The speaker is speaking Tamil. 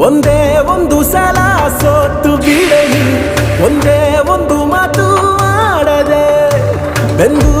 ಒಂದೇ ಒಂದು ಸಲ ಸೋತು ಬಿಡಲಿ ಒಂದೇ ಒಂದು ಮಾತು ಮಾಡದೆ ಬೆಂದು